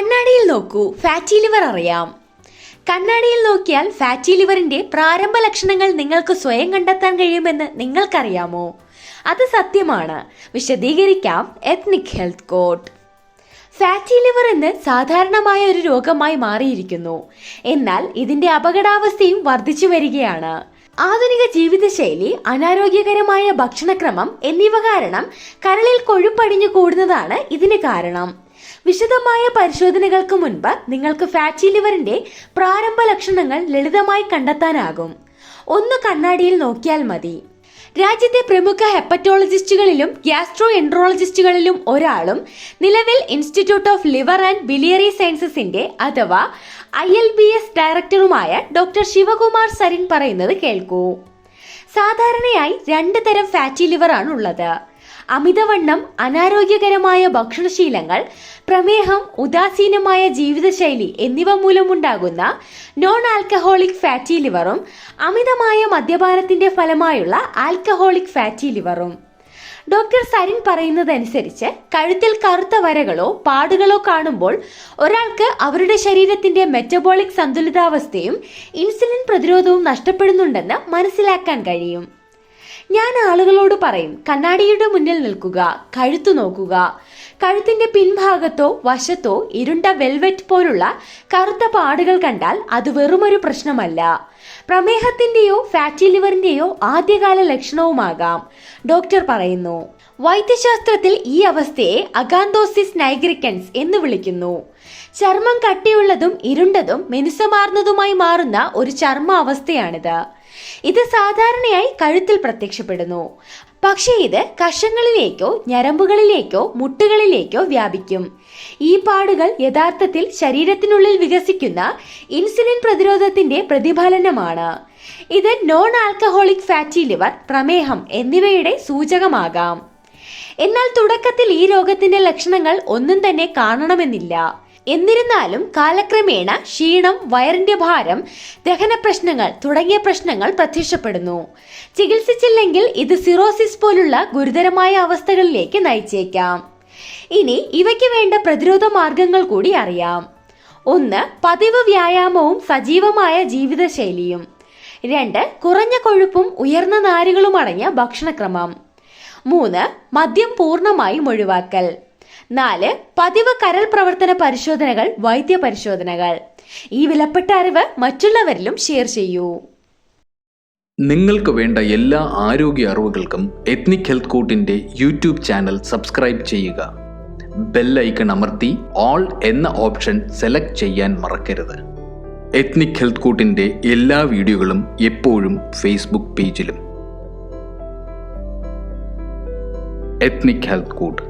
കണ്ണാടിയിൽ നോക്കൂ. Fatty liver അറിയാം. കണ്ണാടിയിൽ നോക്കിയാൽ ഫാറ്റി ലിവറിന്റെ പ്രാരംഭ ലക്ഷണങ്ങൾ നിങ്ങൾക്ക് സ്വയം കണ്ടെത്താൻ കഴിയുമെന്ന് നിങ്ങൾക്കറിയാമോ? അത് സത്യമാണ്. വിശദീകരിക്കാം ethnic health code fatty liver എന്ന് സാധാരണമായ ഒരു രോഗമായി മാറിയിരിക്കുന്നു. എന്നാൽ ഇതിന്റെ അപകടാവസ്ഥയും വർദ്ധിച്ചു വരികയാണ്. ആധുനിക ജീവിതശൈലി അനാരോഗ്യകരമായ ഭക്ഷണക്രമം എന്നിവ കാരണം കരളിൽ കൊഴുപ്പടിഞ്ഞു കൂടുന്നതാണ് ഇതിന് കാരണം. വിശദമായ പരിശോധനകൾക്ക് മുൻപ് നിങ്ങൾക്ക് ഫാറ്റി ലിവറിന്റെ പ്രാരംഭ ലക്ഷണങ്ങൾ ലളിതമായി കണ്ടെത്താനാകും. ഒന്ന് കണ്ണാടിയിൽ നോക്കിയാൽ മതി. രാജ്യത്തെ പ്രമുഖ ഹെപ്പറ്റോളജിസ്റ്റുകളിലും ഗ്യാസ്ട്രോ എൻട്രോളജിസ്റ്റുകളിലും ഒരാളും നിലവിൽ institute of liver and biliary സയൻസസിന്റെ അഥവാ ഐ എൽ ബി എസ് ഡയറക്ടറുമായ ഡോക്ടർ ശിവകുമാർ സരിൻ പറയുന്നത് കേൾക്കൂ. സാധാരണയായി രണ്ട് തരം ഫാറ്റി ലിവർ ആണ് ഉള്ളത്. അമിതവണ്ണം അനാരോഗ്യകരമായ ഭക്ഷണശീലങ്ങൾ പ്രമേഹം ഉദാസീനമായ ജീവിതശൈലി എന്നിവ മൂലമുണ്ടാകുന്ന നോൺ ആൽക്കഹോളിക് ഫാറ്റി ലിവറും അമിതമായ മദ്യപാനത്തിന്റെ ഫലമായുള്ള ആൽക്കഹോളിക് ഫാറ്റി ലിവറും. ഡോക്ടർ സരിൻ പറയുന്നതനുസരിച്ച് കഴുത്തിൽ കറുത്ത വരകളോ പാടുകളോ കാണുമ്പോൾ ഒരാൾക്ക് അവരുടെ ശരീരത്തിന്റെ മെറ്റബോളിക് സന്തുലിതാവസ്ഥയും ഇൻസുലിൻ പ്രതിരോധവും നഷ്ടപ്പെടുന്നുണ്ടെന്ന് മനസ്സിലാക്കാൻ കഴിയും. ഞാൻ ആളുകളോട് പറയും കണ്ണാടിയുടെ മുന്നിൽ നിൽക്കുക കഴുത്തു നോക്കുക. കഴുത്തിന്റെ പിൻഭാഗത്തോ വശത്തോ ഇരുണ്ട വെൽവെറ്റ് പോലുള്ള കറുത്ത പാടുകൾ കണ്ടാൽ അത് വെറുമൊരു പ്രശ്നമല്ല. പ്രമേഹത്തിന്റെയോ ഫാറ്റി ലിവറിന്റെയോ ആദ്യകാല ലക്ഷണവുമാകാം. ഡോക്ടർ പറയുന്നു. വൈദ്യശാസ്ത്രത്തിൽ ഈ അവസ്ഥയെ അഗാന്തോസിസ് നൈഗ്രിക്കൻസ് എന്ന് വിളിക്കുന്നു. ചർമ്മം കട്ടിയുള്ളതും ഇരുണ്ടതും മിനുസമാർന്നതുമായി മാറുന്ന ഒരു ചർമ്മ അവസ്ഥയാണിത്. ഇത് സാധാരണയായി കഴുത്തിൽ പ്രത്യക്ഷപ്പെടുന്നു. പക്ഷേ ഇത് കഷങ്ങളിലേക്കോ ഞരമ്പുകളിലേക്കോ മുട്ടുകളിലേക്കോ വ്യാപിക്കും. ഈ പാടുകൾ യഥാർത്ഥത്തിൽ ശരീരത്തിനുള്ളിൽ വികസിക്കുന്ന ഇൻസുലിൻ പ്രതിരോധത്തിന്റെ പ്രതിഫലനമാണ്. ഇത് നോൺ ആൽക്കഹോളിക് ഫാറ്റി ലിവർ പ്രമേഹം എന്നിവയുടെ സൂചകമാകാം. എന്നാൽ തുടക്കത്തിൽ ഈ രോഗത്തിന്റെ ലക്ഷണങ്ങൾ ഒന്നും തന്നെ കാണണമെന്നില്ല. എന്നിരുന്നാലും കാലക്രമേണ ക്ഷീണം വയറിന്റെ ഭാരം ദഹന പ്രശ്നങ്ങൾ തുടങ്ങിയ പ്രശ്നങ്ങൾ പ്രത്യക്ഷപ്പെടുന്നു. ചികിത്സിച്ചില്ലെങ്കിൽ ഇത് സിറോസിസ് പോലുള്ള ഗുരുതരമായ അവസ്ഥകളിലേക്ക് നയിച്ചേക്കാം. ഇനി ഇവയ്ക്ക് വേണ്ട പ്രതിരോധ മാർഗങ്ങൾ കൂടി അറിയാം. ഒന്ന് പതിവ് വ്യായാമവും സജീവമായ ജീവിതശൈലിയും. രണ്ട് കുറഞ്ഞ കൊഴുപ്പും ഉയർന്ന നാരുകളും അടങ്ങിയ ഭക്ഷണക്രമം. മൂന്ന് മദ്യം പൂർണമായും ഒഴിവാക്കൽ. നാല് പതിവ് കരൾ പ്രവർത്തന പരിശോധനകൾ വൈദ്യ പരിശോധനകൾ. ഈ വിലപ്പെട്ട അറിവ് മറ്റുള്ളവരിലും ഷെയർ ചെയ്യൂ. നിങ്ങൾക്ക് വേണ്ട എല്ലാ ആരോഗ്യ അറിവുകൾക്കും എത്നിക് ഹെൽത്ത് കൂട്ടിന്റെ യൂട്യൂബ് ചാനൽ സബ്സ്ക്രൈബ് ചെയ്യുക. ബെൽ ഐക്കൺ അമർത്തി ഓൾ എന്ന ഓപ്ഷൻ സെലക്ട് ചെയ്യാൻ മറക്കരുത്. എത്നിക് ഹെൽത്ത് കൂട്ടിന്റെ എല്ലാ വീഡിയോകളും എപ്പോഴും ഫേസ്ബുക്ക് പേജിലും ethnic health court